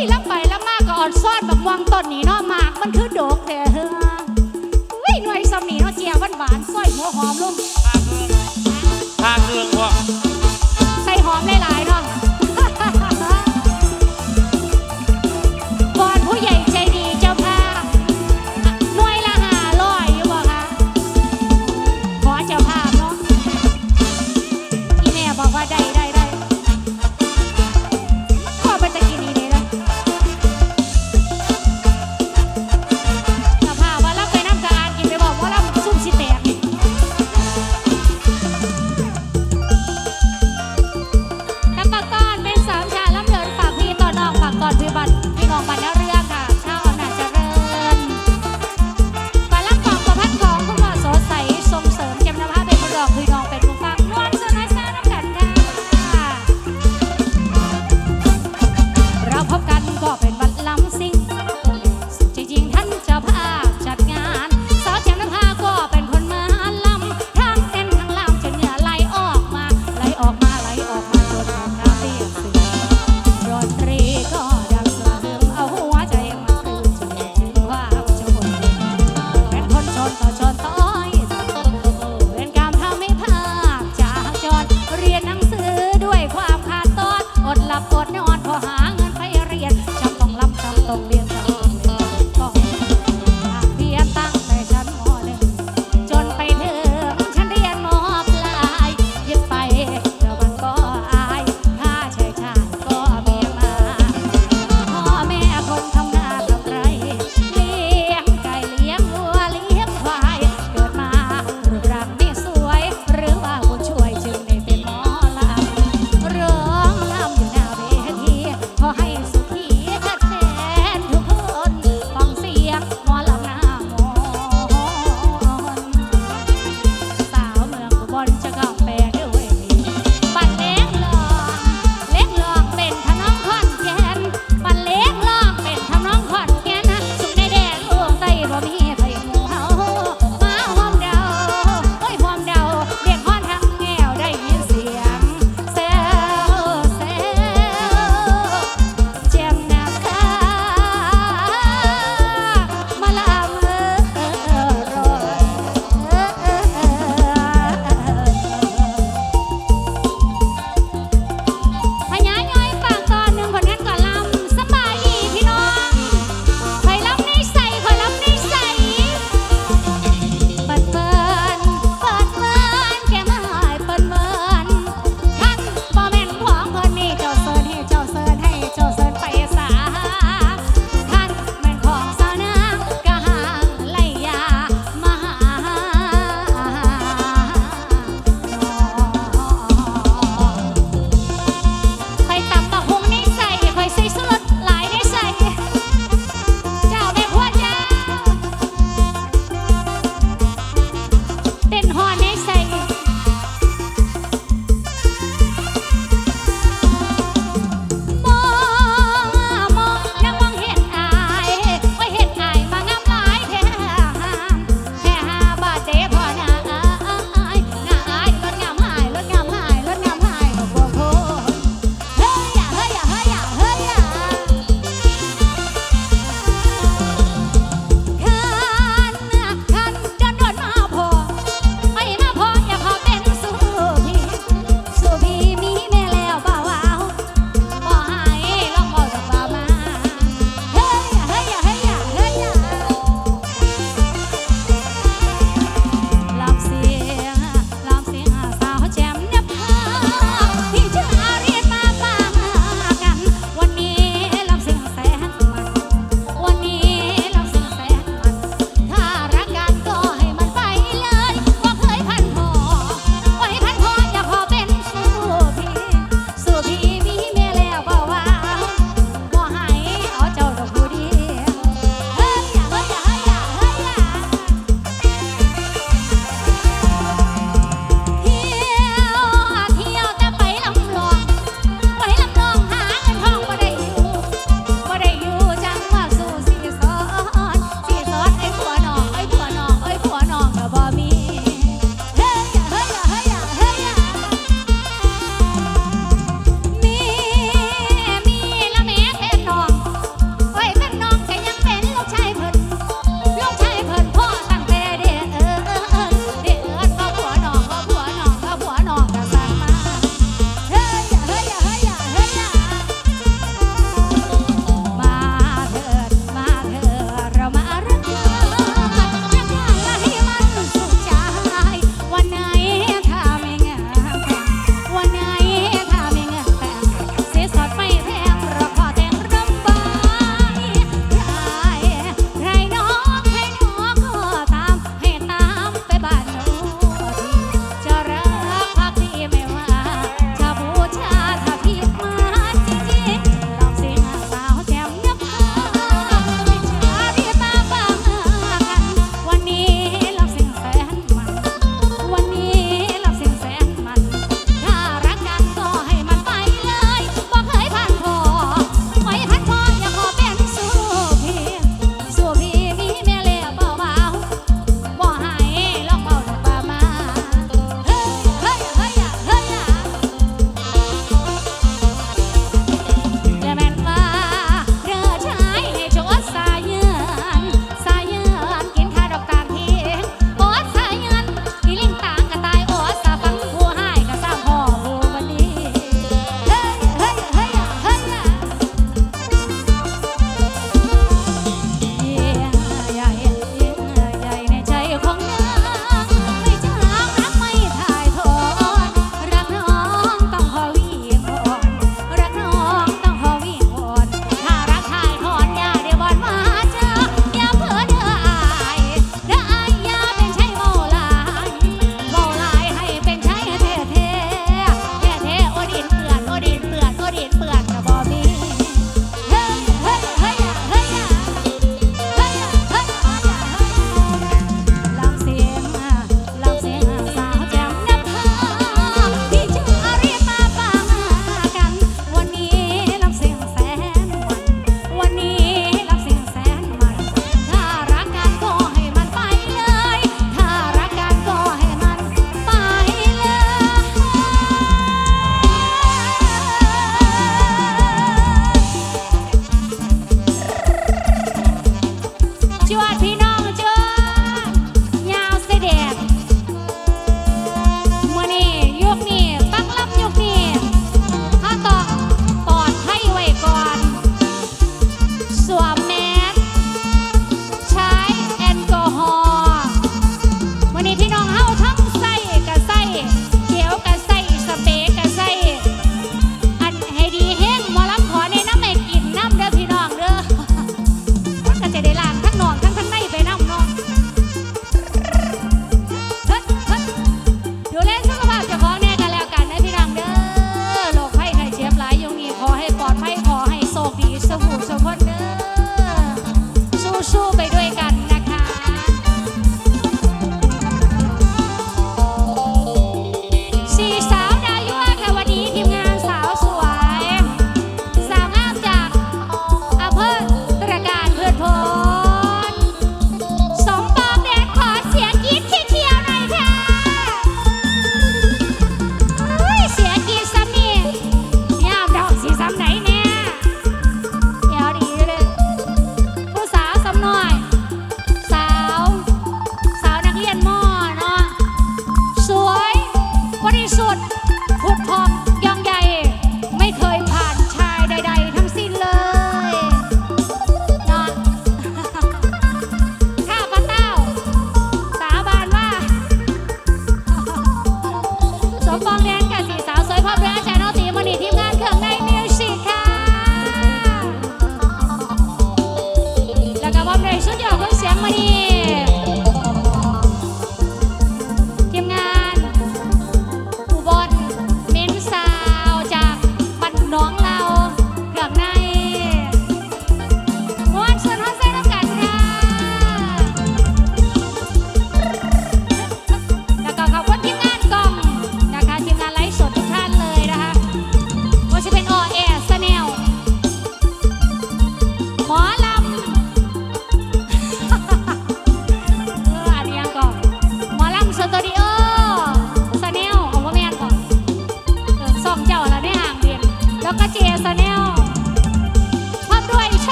ยแล้วไปแล้วมากก็อ่อนซ่อนบักม่วงต้นนี้เนาะมากมันคือโดกแต่เฮออุ้ยหน่วยสมีเนาะเจียหวานหวานสร้อยหัวหอมลุง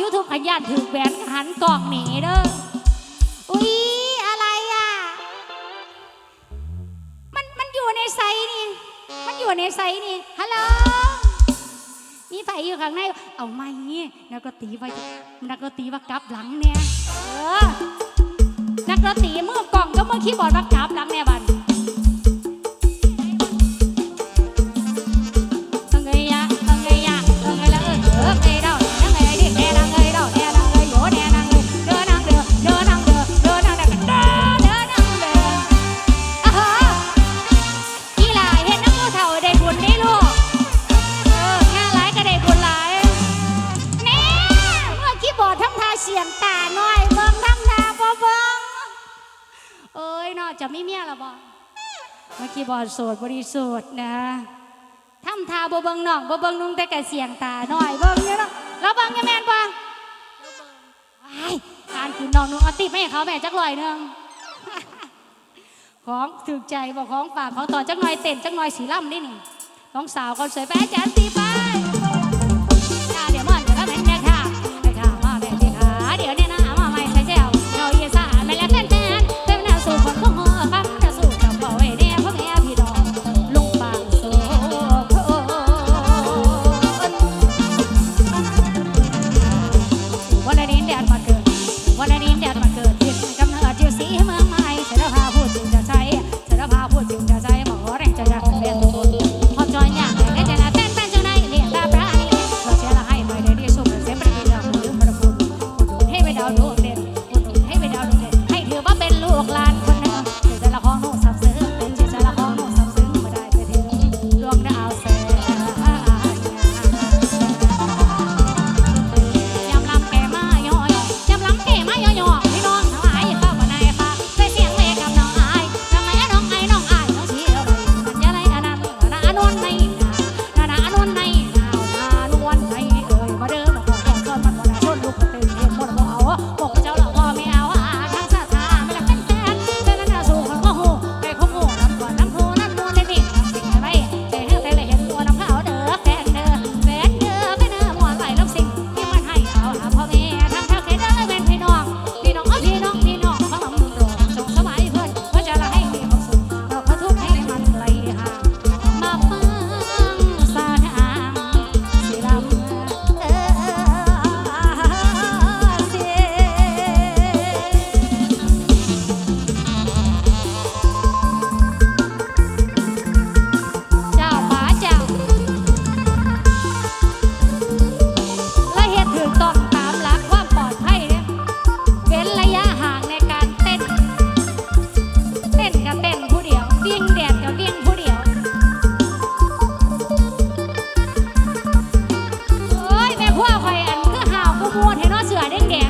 ยูทูบขยันถือแหวนหันกล้องหนีเด้อ อุ๊ย อะไรอะ มันมันอยู่ในไซนี่ มันอยู่ในไซนี่ ฮัลโหล มีไฟอยู่ข้างใน เอาไหมนักดนตรีว่านักดนตรีว่ากลับหลังเนี่ยเออนักดนตรีมือกล่องก็มือคีย์บอร์ดว่ากลับหลังเนี่ยบั อกี้บอกโสดบริสุทธิ์นะทำทาบ่เบิ่งนองบ่เบิงนุ่งแต่กะเสียงตาหน่อยเบิงเนี่ยเนาะแล้วเบิงยังแมนปะว้ายการคืนน้องนุ่งเอาติบให้เขาแม่จักลอยเนึงของถึกใจบอกของฝากของต่อจักหน่อยเต้นจักหน่อยสีล่ำนี่นี่น้องสาวคนสวยแป๊ะแจ๊สตีป นี้แดดมาเกิดวันนี้แดดมาเกิด อเด้แก่